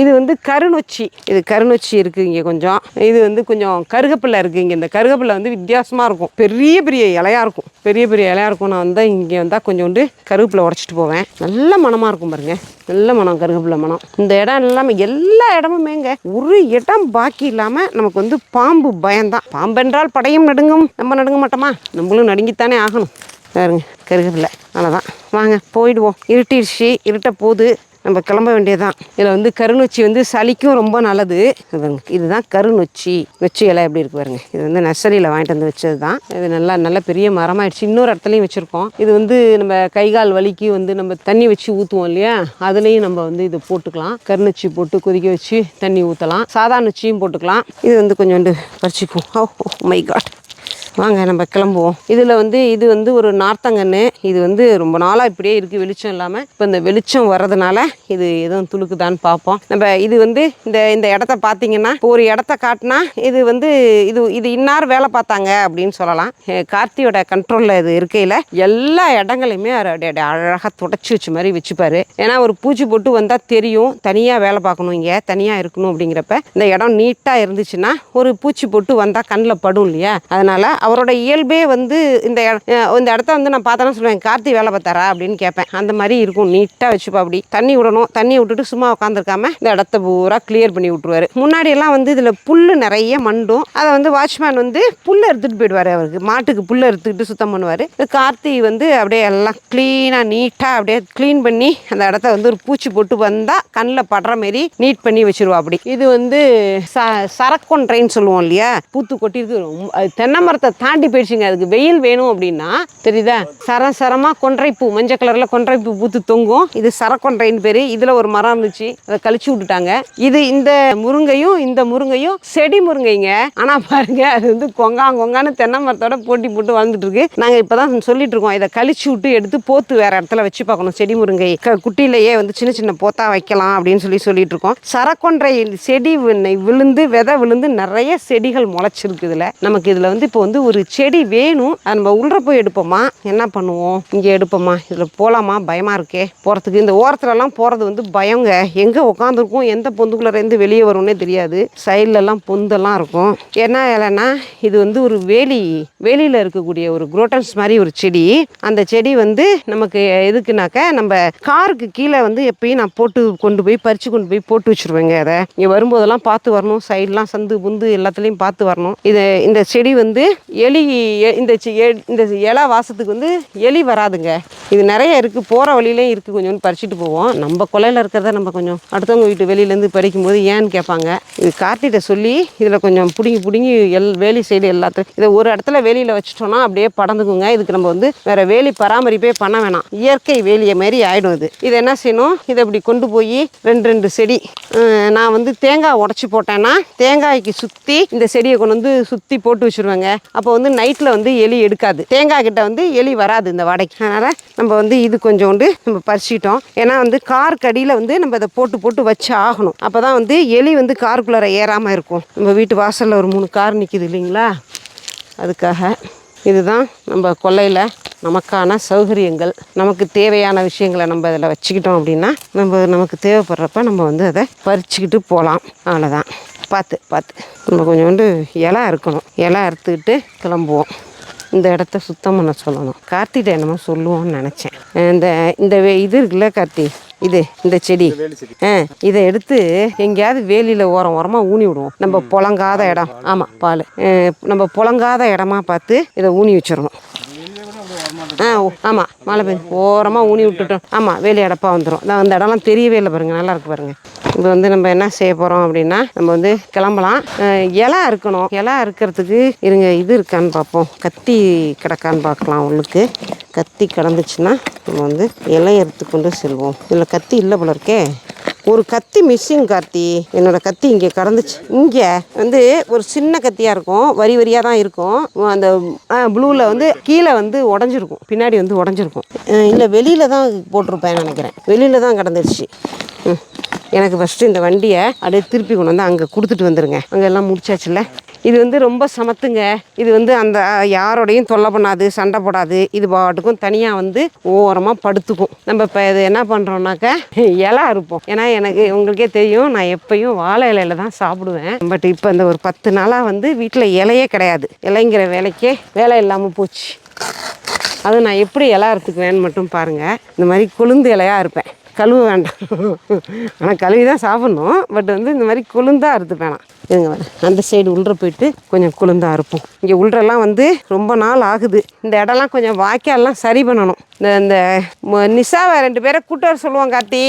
இது வந்து கருநொச்சி. இது கருநொச்சி இருக்குது இங்கே கொஞ்சம். இது வந்து கொஞ்சம் கருகப்பில்லை இருக்குது இங்கே. இந்த கருகப்பில்லை வந்து வித்தியாசமாக இருக்கும். பெரிய பெரிய இலையாக இருக்கும். பெரிய பெரிய இலையாக இருக்கும். நான் வந்தால் இங்கே வந்தால் கொஞ்சோண்டு கருவேப்பிலை உடச்சிட்டு போவேன். நல்ல மணமாக இருக்கும் பாருங்கள் நல்ல மனம் கருவேப்பிலை மனம் இந்த இடம் எல்லாமே எல்லா இடமுமேங்க ஒரு இடம் பாக்கி இல்லாமல் நமக்கு வந்து பாம்பு பயம்தான். பாம்பென்றால் படையும் நடுங்கும். நம்ம நடுங்க மாட்டோமா? நம்மளும் நடுங்கித்தானே ஆகணும். பாருங்க கருகப்பில்லை. அவ்வளோதான் வாங்க போயிடுவோம். இருட்டிடுச்சு இருட்ட போகுது நம்ம கிளம்ப வேண்டியதுதான். இதில் வந்து கருநொச்சி வந்து சளிக்கும் ரொம்ப நல்லது. இதுதான் கருநொச்சி. நொச்சி இலை எப்படி இருக்கு பாருங்க. இது வந்து நர்சரியில் வாங்கிட்டு வந்து வச்சது தான் இது நல்லா நல்ல பெரிய மரமாயிடுச்சு. இன்னொரு இடத்துலையும் வச்சுருக்கோம். இது வந்து நம்ம கை கால் வலிக்கு வந்து நம்ம தண்ணி வச்சு ஊற்றுவோம் இல்லையா? அதுலேயும் நம்ம வந்து இது போட்டுக்கலாம். கருநொச்சி போட்டு கொதிக்க வச்சு தண்ணி ஊற்றலாம் சாதா நொச்சியும் போட்டுக்கலாம். இது வந்து கொஞ்சோண்டு பறிச்சுக்குவோம். ஓ மை காட் வாங்க நம்ம கிளம்புவோம். இதில் வந்து இது வந்து ஒரு நார்த்தங்கன்று இது வந்து ரொம்ப நாளாக இப்படியே இருக்குது வெளிச்சம் இல்லாமல் இப்போ இந்த வெளிச்சம் வர்றதுனால இது எதுவும் துளுக்குதான்னு பார்ப்போம் நம்ம இது வந்து இந்த இந்த இடத்த பார்த்தீங்கன்னா ஒரு இடத்த காட்டினா இது வந்து இது இது இன்னார் வேலை பார்த்தாங்க அப்படின்னு சொல்லலாம். கார்த்தியோட கண்ட்ரோலில் இது இருக்கையில் எல்லா இடங்களையுமே அவர் அப்படியே அழகாக தொடச்சி வச்ச மாதிரி வச்சுப்பார். ஏன்னா ஒரு பூச்சி போட்டு வந்தால் தெரியும் தனியாக வேலை பார்க்கணும் இங்கே தனியாக இருக்கணும் அப்படிங்கிறப்ப இந்த இடம் நீட்டாக இருந்துச்சுன்னா ஒரு பூச்சி போட்டு வந்தால் கண்ணில் படும் இல்லையா? அதனால் அவரோட இயல்பே வந்து இந்த இந்த இடத்த வந்து நான் பார்த்தேன்னா சொல்லுவேன் கார்த்தி வேலை பார்த்தாரா? அப்படின்னு கேட்பேன். அந்த மாதிரி இருக்கும். நீட்டாக வச்சுப்பா அப்படி. தண்ணி விடணும். தண்ணி விட்டுட்டு சும்மா உட்காந்துருக்காம இந்த இடத்த பூரா கிளியர் பண்ணி விட்ருவாரு முன்னாடி எல்லாம் வந்து இதில் புல் நிறைய மண்டும். அதை வந்து வாட்ச்மேன் வந்து புல்லை எடுத்துகிட்டு போயிடுவார் அவருக்கு. மாட்டுக்கு புல்லை எடுத்துக்கிட்டு சுத்தம் பண்ணுவார். கார்த்தி வந்து அப்படியே எல்லாம் க்ளீனாக நீட்டாக அப்படியே க்ளீன் பண்ணி அந்த இடத்த வந்து ஒரு பூச்சி போட்டு வந்தால் கண்ணில் படுற மாரி நீட் பண்ணி வச்சுருவா அப்படி. இது வந்து ச சரக்கொன்றைன்னு சொல்லுவோம் இல்லையா? பூத்து கொட்டிருக்கு ரொம்ப தென்னை மரத்தை தாண்டி போயிடுச்சுங்க. அதுக்கு வெயில் வேணும் அப்படின்னா தெரியுதா? சர சரமாக கொன்றைப்பூ மஞ்சள் கலரில் கொன்றைப்பூ பூத்து தொங்கும். இது சரக்கொன்றைன்னு பேர். இதில் ஒரு மரம் இருந்துச்சு. அதை கழிச்சு விட்டுட்டாங்க. இது இந்த முருங்கையும் இந்த முருங்கையும் செடி முருங்கைங்க. ஆனால் பாருங்க அது வந்து கொங்கா கொங்கான்னு தென்னை மரத்தோட போட்டி போட்டு வந்துட்டு இருக்கு. நாங்கள் இப்போ தான் சொல்லிட்டு இருக்கோம். இதை கழிச்சு விட்டு எடுத்து போத்து வேற இடத்துல வச்சு பார்க்கணும். செடி முருங்கை. க- குட்டியிலேயே வந்து சின்ன சின்ன போத்தா வைக்கலாம் அப்படின்னு சொல்லி சொல்லிட்டு இருக்கோம். சரக்கொன்றை செடி விழுந்து விதை விழுந்து நிறைய செடிகள் முளைச்சிருக்கு இதில். நமக்கு இதில் வந்து இப்போ வந்து ஒரு செடி வேணும் அது நம்ம உள்ள போய் எடுப்போமா? என்ன பண்ணுவோம்? இங்கே எடுப்போமா? இதில் போகலாமா? பயமாக இருக்கே. போகிறதுக்கு இந்த ஓரத்துலலாம் போகிறது வந்து பயங்க. எங்கே உட்காந்துருக்கும் எந்த பொந்துக்குள்ளேருந்து வெளியே வரும்னே தெரியாது. சைட்லலாம் பொந்தெல்லாம் இருக்கும். என்ன இல்லைன்னா இது வந்து ஒரு வேலி. வேலியில் இருக்கக்கூடிய ஒரு குரோட்டன்ஸ் மாதிரி ஒரு செடி. அந்த செடி வந்து நமக்கு எதுக்குனாக்க நம்ம காருக்கு கீழே வந்து எப்பயும் நான் போட்டு கொண்டு போய் பறித்து கொண்டு போய் போட்டு வச்சுருவேங்க அதை. இங்கே வரும்போதெல்லாம் பார்த்து வரணும். சைட்லாம் சந்து புந்து எல்லாத்துலேயும் பார்த்து வரணும். இது இந்த செடி வந்து எலி எ- இந்த எ- இந்த இலை வாசத்துக்கு வந்து எலி வராதுங்க. இது நிறைய இருக்குது போகிற வழியிலையும் இருக்குது கொஞ்சம் பறிச்சுட்டு போவோம். நம்ம கொலையில் இருக்கிறத நம்ம கொஞ்சம் அடுத்தவங்க வீட்டு வெளியிலேருந்து பறிக்கும்போது ஏன்னு கேட்பாங்க. இது கார்த்திகிட்ட சொல்லி இதில் கொஞ்சம் பிடுங்கி பிடுங்கி எல் வேலி சைடு எல்லாத்தையும் இதை ஒரு இடத்துல வேலியில் வச்சுட்டோம்னா அப்படியே படந்துக்குங்க. இதுக்கு நம்ம வந்து வேறு வேலி பராமரிப்பே பண்ண வேணாம். இயற்கை வேலியை மாதிரி ஆகிடும் இது. இதை என்ன செய்யணும்? இதை இப்படி கொண்டு போய் ரெண்டு ரெண்டு செடி நான் வந்து தேங்காய் உடச்சி போட்டேன்னா தேங்காய்க்கு சுற்றி இந்த செடியை கொண்டு வந்து சுற்றி போட்டு வச்சுருவேங்க. அப்போ வந்து நைட்டில் வந்து எலி எடுக்காது. தேங்காய் கிட்ட வந்து எலி வராது இந்த வடைக்கு. அதனால் நம்ம வந்து இது கொஞ்சோண்டு நம்ம பறிச்சிட்டோம். ஏன்னா வந்து கார் அடியில் வந்து நம்ம இதை போட்டு போட்டு வச்சு ஆகணும். அப்போ தான் வந்து எலி வந்து காருக்குள்ளே ஏறாமல் இருக்கும். நம்ம வீட்டு வாசலில் ஒரு மூணு கார் நிற்கிது இல்லைங்களா? அதுக்காக இதுதான் நம்ம கொல்லையில் நமக்கான சௌகரியங்கள். நமக்கு தேவையான விஷயங்களை நம்ம இதில் வச்சுக்கிட்டோம் அப்படின்னா நம்ம நமக்கு தேவைப்படுறப்ப நம்ம வந்து அதை பறிச்சுக்கிட்டு போகலாம். அவ்வளோதான் பார்த்து பார்த்து. நம்ம கொஞ்சோண்டு இலை இருக்கணும் இலை அறுத்துக்கிட்டு கிளம்புவோம். இந்த இடத்த சுத்தம் பண்ண சொல்லணும். கார்த்திகிட்ட என்னமோ சொல்லுவோம்னு நினச்சேன். இந்த இந்த வே- இது இருக்குல்ல கார்த்தி? இது இந்த செடி. ஆ இதை எடுத்து எங்கேயாவது வேலியில் ஓரம் ஓரமாக ஊனி விடுவோம். நம்ம புழங்காத இடம். ஆமாம் பால். நம்ம புழங்காத இடமா பார்த்து இதை ஊனி வச்சிடணும். ஆ ஆமாம் மழை பெய்யும் ஓரமாக ஊனி விட்டுட்டோம். ஆமாம் வேலி அடப்பா வந்துடும் அந்த இடம்லாம் தெரியவே இல்லை பாருங்கள் நல்லா இருக்கு பாருங்கள் இப்போ வந்து நம்ம என்ன செய்ய போகிறோம் அப்படின்னா நம்ம வந்து கிளம்பலாம். இலை அறுக்கணும். இலை அறுக்கிறதுக்கு இருங்க இது இருக்கான்னு பார்ப்போம். கத்தி கிடக்கான்னு பார்க்கலாம் உள்ளுக்கு. கத்தி கிடந்துச்சுன்னா நம்ம வந்து இலை அறுத்து கொண்டு செல்வோம். இதில் கத்தி இல்லை போல இருக்கே. ஒரு கத்தி மிஸ்ஸிங் கார்த்தி. என்னோட கத்தி இங்கே கடந்துச்சு. இங்கே வந்து ஒரு சின்ன கத்தியாக இருக்கும். வரி வரியாக தான் இருக்கும். அந்த ப்ளூவில் வந்து கீழே வந்து உடஞ்சிருக்கும். பின்னாடி வந்து உடஞ்சிருக்கும். இல்லை வெளியில் தான் போட்டிருப்பேன் நினைக்கிறேன். வெளியில் தான் கடந்துருச்சு. ம். எனக்கு ஃபஸ்ட்டு இந்த வண்டியை அப்படியே திருப்பி கொண்டு வந்து அங்கே கொடுத்துட்டு வந்துடுங்க அங்கே எல்லாம் முடிச்சாச்சுல்ல? இது வந்து ரொம்ப சமத்துங்க. இது வந்து அந்த யாரோடையும் தொல்லை பண்ணாது சண்டை போடாது. இது பாட்டுக்கும் தனியாக வந்து ஓரமாக படுத்துக்கும். நம்ம இப்போ இது என்ன பண்ணுறோம்னாக்க இலை அறுப்போம். ஏன்னா எனக்கு உங்களுக்கே தெரியும் நான் எப்பயும் வாழை இலையில தான் சாப்பிடுவேன். பட் இப்போ இந்த ஒரு பத்து நாளாக வந்து வீட்டில் இலையே கிடையாது. இலைங்கிற வேலைக்கே வேலை இல்லாமல் போச்சு. அது நான் எப்படி இலை அறுத்துக்குவேன்னு மட்டும் பாருங்கள் இந்த மாதிரி கொழுந்து இலையாக இருப்பேன் கழுவ வேண்டாம். ஆனால் கழுவி தான் சாப்பிட்ணும். பட் வந்து இந்த மாதிரி கொழுந்தா அறுத்து வேணாம் இருங்க அந்த சைடு உள்ளே போயிட்டு கொஞ்சம் கொழுந்தா அறுப்போம். இங்கே உள்ளெல்லாம் வந்து ரொம்ப நாள் ஆகுது. இந்த இடம்லாம் கொஞ்சம் வாய்க்கால்லாம் சரி பண்ணணும். இந்த இந்த நிஷாவை ரெண்டு பேரை கூட்ட வர சொல்லுவோம் கார்த்தி.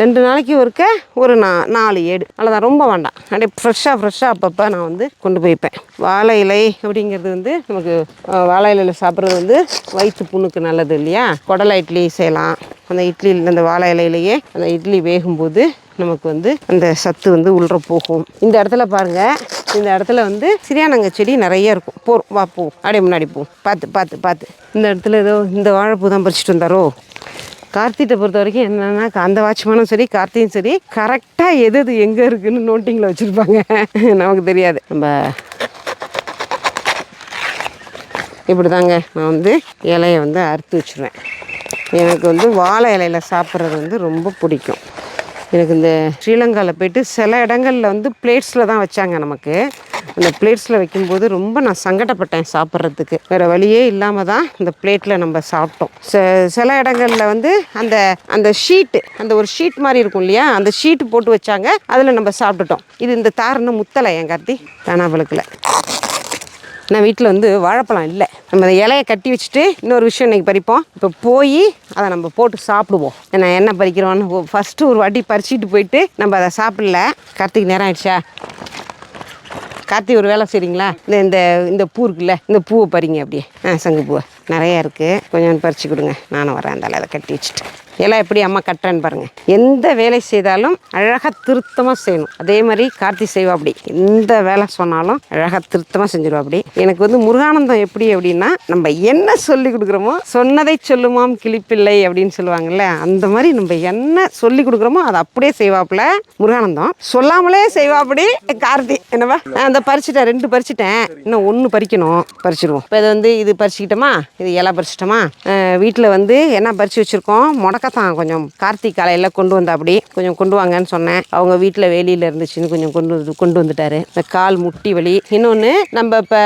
ரெண்டு நாளைக்கு ஒருக்க ஒரு நா நாலு ஏடு. அவ்வளோதான் ரொம்ப வேண்டாம். அப்படியே ஃப்ரெஷ்ஷாக ஃப்ரெஷ்ஷாக அப்பப்போ நான் வந்து கொண்டு போய்ப்பேன். வாழை இலை அப்படிங்கிறது வந்து நமக்கு வாழை இலையில் சாப்பிட்றது வந்து வயிற்று புண்ணுக்கு நல்லது இல்லையா? குடலை இட்லி செய்யலாம். அந்த இட்லியில் அந்த வாழை இலையிலேயே அந்த இட்லி வேகும்போது நமக்கு வந்து அந்த சத்து வந்து உள்ள போகும். இந்த இடத்துல பாருங்க. இந்த இடத்துல வந்து சிரியானங்க செடி நிறைய இருக்கும். போறோம் வா போ. அப்படியே முன்னாடி போ. பார்த்து பார்த்து பார்த்து. இந்த இடத்துல ஏதோ இந்த வாழைப்பூ தான் பறிச்சிட்டு வந்தாரோ? கார்த்திகிட்ட பொறுத்த வரைக்கும் என்னன்னா அந்த வாட்ச்மேனும் சரி கார்த்தியும் சரி கரெக்டாக எது எது எங்கே இருக்குன்னு நோட்டிங்கில் வச்சுருப்பாங்க. நமக்கு தெரியாது. நம்ம இப்படி தாங்க நான் வந்து இலையை வந்து அறுத்து வச்சுருவேன். எனக்கு வந்து வாழை இலையில சாப்பிட்றது வந்து ரொம்ப பிடிக்கும். எனக்கு இந்த ஸ்ரீலங்காவில் போயிட்டு சில இடங்களில் வந்து பிளேட்ஸில் தான் வச்சாங்க நமக்கு. அந்த பிளேட்ஸில் வைக்கும்போது ரொம்ப நான் சங்கடப்பட்டேன் சாப்பிட்றதுக்கு. வேறு வழியே இல்லாமல் தான் இந்த பிளேட்டில் நம்ம சாப்பிட்டோம். ச சில இடங்களில் வந்து அந்த அந்த ஷீட்டு அந்த ஒரு ஷீட் மாதிரி இருக்கும் இல்லையா? அந்த ஷீட்டு போட்டு வச்சாங்க. அதில் நம்ம சாப்பிட்டுட்டோம். இது இந்த தாருன்னு முத்தலை என் கார்த்தி? தானாபலுக்கில் நான் வீட்டில் வந்து வாழைப்பழம் இல்லை. நம்ம இலையை கட்டி வச்சுட்டு இன்னொரு விஷயம் இன்றைக்கி பறிப்போம். இப்போ போய் அதை நம்ம போட்டு சாப்பிடுவோம். ஏன்னா என்ன பறிக்கிறோன்னு ஃபஸ்ட்டு ஒரு வாட்டி பறிச்சுட்டு போயிட்டு நம்ம அதை சாப்பிடல. கார்த்திக் நேரம் ஆயிடுச்சா? கார்த்தி ஒரு வேலை செய்கிறீங்களா இந்த இந்த இந்த பூ இருக்குல்ல இந்த பூவை பறிங்க அப்படியே. ஆ சங்கு பூவை நிறையா இருக்குது கொஞ்சம் பறித்து கொடுங்க. நானும் வரேன் அந்த அதை கட்டி வச்சுட்டு. எல்லாம் எப்படி அம்மா கட்டுறேன்னு பாருங்கள் எந்த வேலை செய்தாலும் அழகாக திருத்தமாக செய்யணும். அதே மாதிரி கார்த்தி செய்வா அப்படி. எந்த வேலை சொன்னாலும் அழகாக திருத்தமாக செஞ்சிருவா அப்படி. எனக்கு வந்து முருகானந்தம் எப்படி அப்படின்னா நம்ம என்ன சொல்லி கொடுக்குறோமோ சொன்னதை சொல்லுமாம் கிளிப்பில்லை அப்படின்னு சொல்லுவாங்கல்ல அந்த மாதிரி நம்ம என்ன சொல்லி கொடுக்குறோமோ அதை அப்படியே செய்வாப்புல முருகானந்தம். சொல்லாமலே செய்வாப்படி கார்த்தி. என்னவா? நான் அந்த பறிச்சிட்டேன் ரெண்டு பறிச்சுட்டேன். இன்னும் ஒன்று பறிக்கணும். பறிச்சிருவோம். இப்போ இது வந்து இது பறிச்சுக்கிட்டோமா? இது இலை பறிச்சிட்டோமா? வீட்டில் வந்து என்ன பறித்து வச்சுருக்கோம்? பக்கத்தான் கொஞ்சம் கார்த்திக் காலையில் கொண்டு வந்தா அப்படி கொஞ்சம் கொண்டு வாங்கன்னு சொன்னேன். அவங்க வீட்டில் வெளியில் இருந்துச்சுன்னு கொஞ்சம் கொண்டு வந்து கொண்டு வந்துட்டாரு. இந்த கால் முட்டி வலி. இன்னொன்று நம்ம இப்போ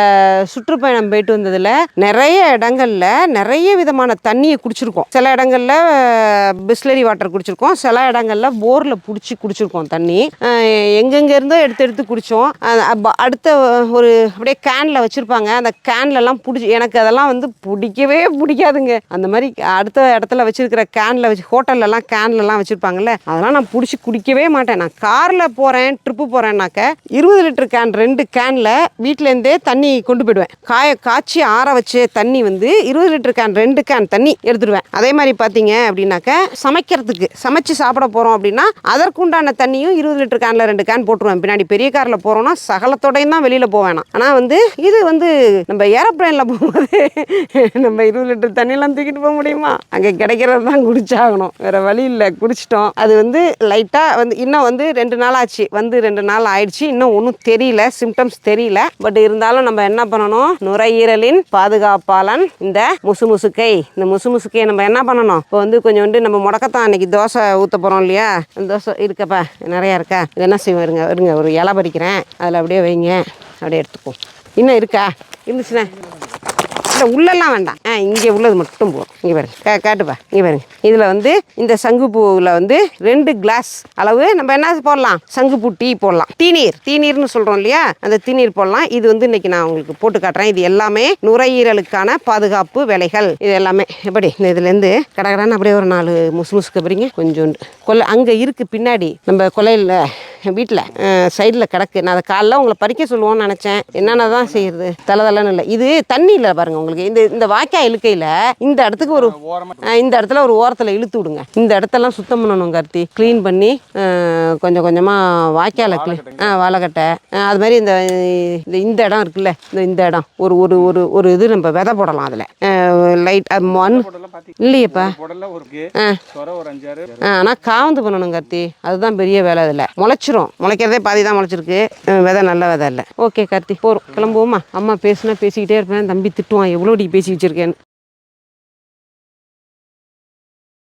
சுற்றுப்பயணம் போயிட்டு வந்ததில் நிறைய இடங்கள்ல நிறைய விதமான தண்ணியை குடிச்சிருக்கோம். சில இடங்கள்ல பிஸ்லரி வாட்டர் குடிச்சிருக்கோம். சில இடங்கள்ல போரில் பிடிச்சி குடிச்சிருக்கோம் தண்ணி. எங்கெங்கேருந்தோ இருந்தோ எடுத்து எடுத்து குடித்தோம் அடுத்த ஒரு அப்படியே கேனில் வச்சுருப்பாங்க. அந்த கேன்லலாம் பிடிச்சி எனக்கு அதெல்லாம் வந்து பிடிக்கவே பிடிக்காதுங்க. அந்த மாதிரி அடுத்த இடத்துல வச்சுருக்கிற கேனில் வச்சு ஹோட்டல்லலாம் கேன்லலாம் வச்சுருப்பாங்கல்ல அதெல்லாம் நான் பிடிச்சி குடிக்கவே மாட்டேன். நான் காரில் போகிறேன் ட்ரிப்பு போகிறேன்னாக்க இருபது லிட்டர் கேன் ரெண்டு கேனில் வீட்டிலேருந்தே தண்ணி கொண்டு போயிடுவேன். காய காய்ச்சி ஆற வச்ச தண்ணி வந்து இருபது லிட்டர் கேன் ரெண்டு கேன் தண்ணி எடுத்துடுவேன். அதே மாதிரி பார்த்தீங்க அப்படின்னாக்க சமைக்கிறதுக்கு சமைச்சு சாப்பிட போகிறோம் அப்படின்னா அதற்குண்டான தண்ணியும் இருபது லிட்டர் கேனில் ரெண்டு கேன் போட்டுருவேன். பின்னாடி பெரிய காரில் போகிறோன்னா சகலத்தோடையும் தான் வெளியில் போவேணாம். ஆனால் வந்து இது வந்து நம்ம ஏரோப்ளைனில் போகும்போது நம்ம இருபது லிட்டர் தண்ணியெல்லாம் தூக்கிட்டு போக முடியுமா? அங்கே கிடைக்கிறது தான் ஆகணும். வேறு வழி இல்லை. குடிச்சிட்டோம். அது வந்து லைட்டாக வந்து இன்னும் வந்து ரெண்டு நாள் ஆச்சு. வந்து ரெண்டு நாள் ஆயிடுச்சு. இன்னும் ஒன்றும் தெரியல. சிம்டம்ஸ் தெரியல. பட் இருந்தாலும் நம்ம என்ன பண்ணணும்? நுரையீரலின் பாதுகாப்பாளன் இந்த முசு முசுக்கை இந்த முசு முசுக்கையை நம்ம என்ன பண்ணணும்? இப்போ வந்து கொஞ்சோண்டு நம்ம முடக்கத்தான் அன்னைக்கு தோசை ஊற்ற போகிறோம் இல்லையா? அந்த தோசை இருக்கப்பா நிறையா இருக்கா? இது என்ன செய்வோம்? இருங்க இருங்க. ஒரு இலை பறிக்கிறேன். அதில் அப்படியே வைங்க. அப்படியே எடுத்துப்போம் இன்னும் இருக்கா? இருந்துச்சுண்ணே. இந்த உள்ளெல்லாம் வேண்டாம். ஆ இங்கே உள்ளது மட்டும் போதும். இங்கே பாருங்க. கா காட்டுப்பா இங்கே பாருங்க. இதில் வந்து இந்த சங்குப்பூவில் வந்து ரெண்டு கிளாஸ் அளவு நம்ம என்ன போடலாம்? சங்குப்பூ டீ போடலாம். தீநீர். தீநீர்னு சொல்கிறோம் இல்லையா? அந்த தீநீர் போடலாம். இது வந்து இன்னைக்கு நான் உங்களுக்கு போட்டு காட்டுறேன். இது எல்லாமே நுரையீரலுக்கான பாதுகாப்பு வேலைகள். இது எல்லாமே. எப்படி? இந்த இதுலேருந்து கடகடான்னு அப்படியே ஒரு நாலு முசு முசுக்கு போகிறீங்க கொஞ்சோண்டு. கொல்லை அங்கே இருக்குது பின்னாடி. நம்ம கொல்லையில் வீட்டில் சைடில் கிடக்கு. நான் அதை காலைல உங்களை பறிக்க சொல்லுவோம்னு நினச்சேன். என்னென்ன தான் செய்யறது தலைதலன்னு இல்லை. இது தண்ணியில் பாருங்க உங்களுக்கு. இந்த இந்த வாய்க்கால் இழுக்கையில் இந்த இடத்துக்கு ஒரு இந்த இடத்துல ஒரு ஓரத்தில் இழுத்து விடுங்க. இந்த இடத்தெல்லாம் சுத்தம் பண்ணணும் கருத்தி. க்ளீன் பண்ணி கொஞ்சம் கொஞ்சமாக வாய்க்கால க்ளீன் ஆ வாழைக்கட்டை. அது மாதிரி இந்த இந்த இந்த இடம் இருக்குல்ல. இந்த இந்த இடம். ஒரு ஒரு ஒரு ஒரு இது நம்ம விதை போடலாம் அதில். லைட் மண் இல்லையேப்பா. ஆனால் காவந்து பண்ணணும் கார்த்தி அதுதான் பெரிய வேலை அதில். முளைச்சிரும். முளைக்கிறதே பாதி தான் முளைச்சிருக்கு. விதை நல்ல விதை இல்லை. ஓகே கார்த்தி போகிறோம் கிளம்புவோமா? அம்மா பேசுனா பேசிக்கிட்டே இருப்பேன். தம்பி திட்டுவான். எவ்வளோ பேசி வச்சிருக்கேன்னு.